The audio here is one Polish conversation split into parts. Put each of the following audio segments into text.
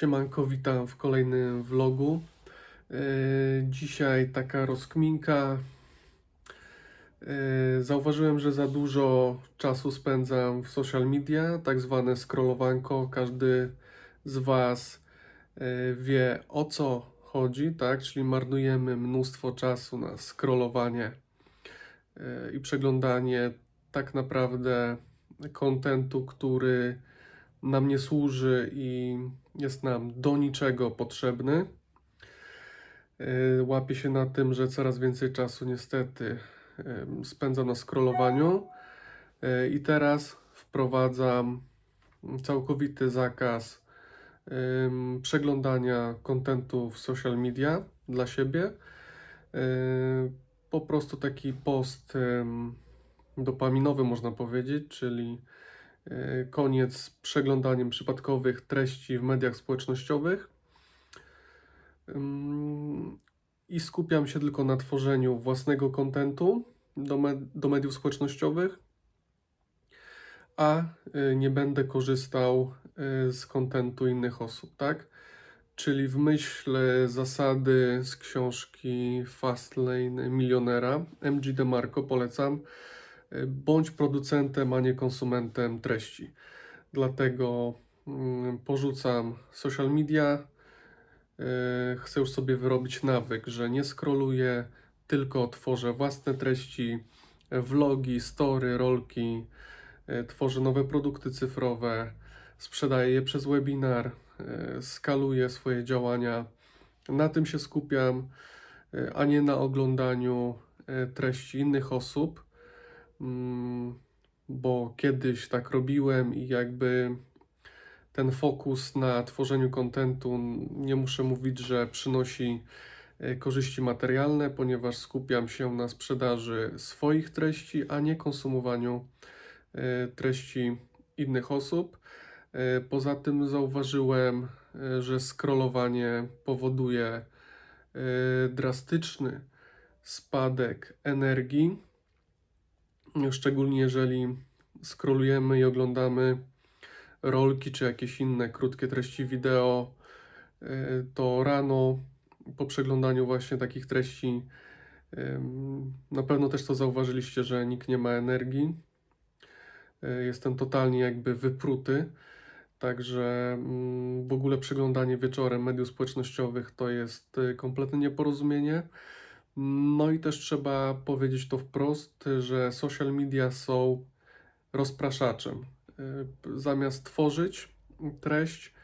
Siemanko, witam w kolejnym vlogu. Yy, Dzisiaj taka rozkminka. Yy, Zauważyłem, że za dużo czasu spędzam w social media, tak zwane scrollowanko. Każdy z Was yy, wie o co chodzi, tak? Czyli marnujemy mnóstwo czasu na scrollowanie i przeglądanie tak naprawdę kontentu, który nam nie służy i jest nam do niczego potrzebny. Yy, Łapię się na tym, że coraz więcej czasu niestety spędzam na scrollowaniu Yy, i teraz wprowadzam całkowity zakaz przeglądania kontentu w social media dla siebie. Yy, Po prostu taki post dopaminowy można powiedzieć, czyli koniec z przeglądaniem przypadkowych treści w mediach społecznościowych. I skupiam się tylko na tworzeniu własnego kontentu do, med- do mediów społecznościowych, a y, nie będę korzystał y, z kontentu innych osób, tak? Czyli w myśl zasady z książki Fastlane Milionera, MG DeMarco polecam, y, bądź producentem, a nie konsumentem treści. Dlatego mm, porzucam social media. y, Chcę już sobie wyrobić nawyk, że nie scrolluję, tylko tworzę własne treści, e, vlogi, story, rolki, e, tworzę nowe produkty cyfrowe, sprzedaję je przez webinar, e, skaluję swoje działania. Na tym się skupiam, e, a nie na oglądaniu e, treści innych osób, bo kiedyś tak robiłem i jakby ten fokus na tworzeniu kontentu, nie muszę mówić, że przynosi e, korzyści materialne, ponieważ skupiam się na sprzedaży swoich treści, a nie konsumowaniu e, treści innych osób. E, Poza tym zauważyłem, że scrollowanie powoduje drastyczny spadek energii, szczególnie jeżeli scrollujemy i oglądamy rolki czy jakieś inne krótkie treści wideo, y, to rano po przeglądaniu właśnie takich treści na pewno też to zauważyliście, że nikt nie ma energii. Y, Jestem totalnie jakby wypruty. Także mm, w ogóle przeglądanie wieczorem mediów społecznościowych to jest y, kompletne nieporozumienie. No i też trzeba powiedzieć to wprost, że social media są rozpraszaczem. Y, Zamiast tworzyć treść,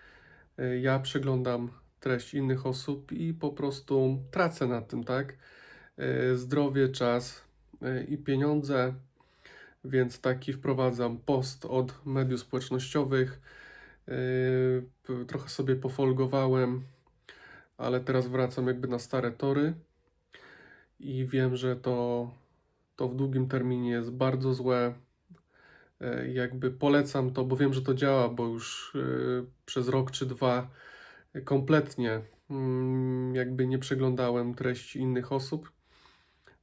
y, ja przeglądam treść innych osób i po prostu tracę na tym, tak? Y, Zdrowie, czas i pieniądze, więc taki wprowadzam post od mediów społecznościowych. Trochę sobie pofolgowałem, ale teraz wracam jakby na stare tory i wiem, że to, to w długim terminie jest bardzo złe. E, Jakby polecam to, bo wiem, że to działa, bo już e, przez rok czy dwa kompletnie mm, jakby nie przeglądałem treści innych osób.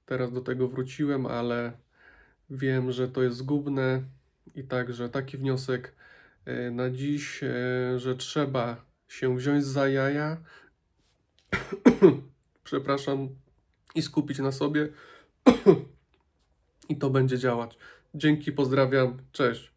Teraz do tego wróciłem, ale wiem, że to jest zgubne i także taki wniosek e, na dziś, że trzeba się wziąć za jaja, przepraszam, i skupić na sobie i to będzie działać. Dzięki, pozdrawiam, cześć.